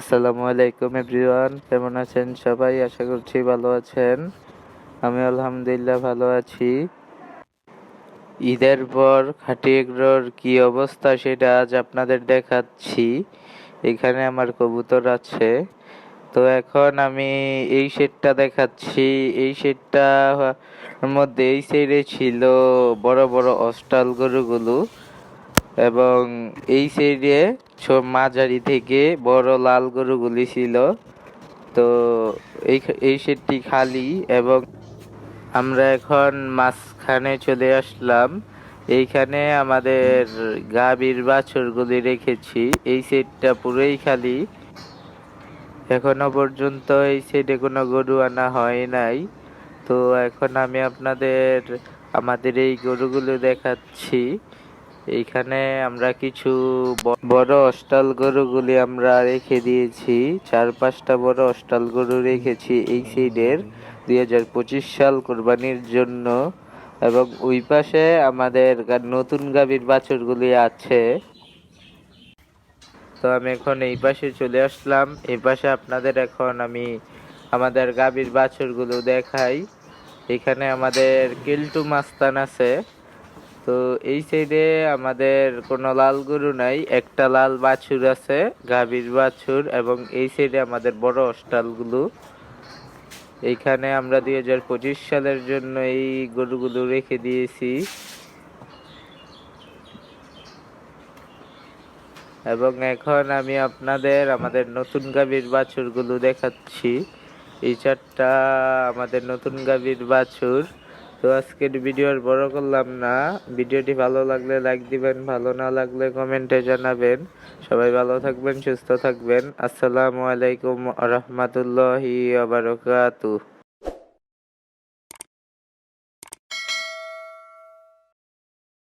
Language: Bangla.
আসসালামু আলাইকুম এভরিওয়ান, কেমন আছেন সবাই? আশা করছি ভালো আছেন। আমি আলহামদুলিল্লাহ ভালো আছি। ঈদের পর খাটি এগরোর কি অবস্থা সেটা আজ আপনাদের দেখাচ্ছি। এখানে আমার কবুতর আছে। তো এখন আমি এই শেডটা দেখাচ্ছি। এই শেডটা মধ্যে এই সাইডে ছিল বড় বড় অস্টাল গরুগুলো এবং এই সাইডে মাঝারি থেকে বড় লাল গরুগুলি ছিল। তো এই এই শেডটি খালি এবং আমরা এখন মাঝখানে চলে আসলাম। এইখানে আমাদের গাভীর বাছুরগুলি রেখেছি। এই সেটটা পুরোই খালি। এখনও পর্যন্ত এই সাইডে কোনো গরু আনা হয় নাই। তো এখন আমি আপনাদের, আমাদের এই গরুগুলো দেখাচ্ছি। এইখানে আমরা কিছু বড় অস্টাল গরুগুলি আমরা রেখে দিয়েছি। চার পাঁচটা বড় অস্টাল গরু রেখেছি এই সাইডের দুই হাজার পঁচিশ সাল কোরবানির জন্য। এবং ওই পাশে আমাদের নতুন গাভীর বাছুরগুলি আছে। তো আমি এখন এই পাশে চলে আসলাম। এই পাশে আপনাদের এখন আমি আমাদের গাভীর বাছুরগুলো দেখাই। এখানে আমাদের কিল্টু মাস্তান আছে। তো এই সাইডে আমাদের কোনো লাল গরু নাই, একটা লাল বাছুর আছে, গাভীর বাছুর এবং এই সাইডে আমাদের বড় অস্টালগুলো এইখানে আমরা দুই হাজার পঁচিশ সালের জন্য এই গরুগুলো রেখে দিয়েছি। এবং এখন আমি আপনাদের, আমাদের নতুন গাভীর বাছুরগুলো দেখাচ্ছি। এই চারটা আমাদের নতুন গাভীর বাছুর। তো আজকের ভিডিওর বড় করলাম না। ভিডিওটি ভালো লাগলে লাইক দিবেন, ভালো না লাগলে কমেন্টে জানাবেন। সবাই ভালো থাকবেন, সুস্থ থাকবেন। আসসালামু আলাইকুম রহমতুল্লাহি আবরকাতুহ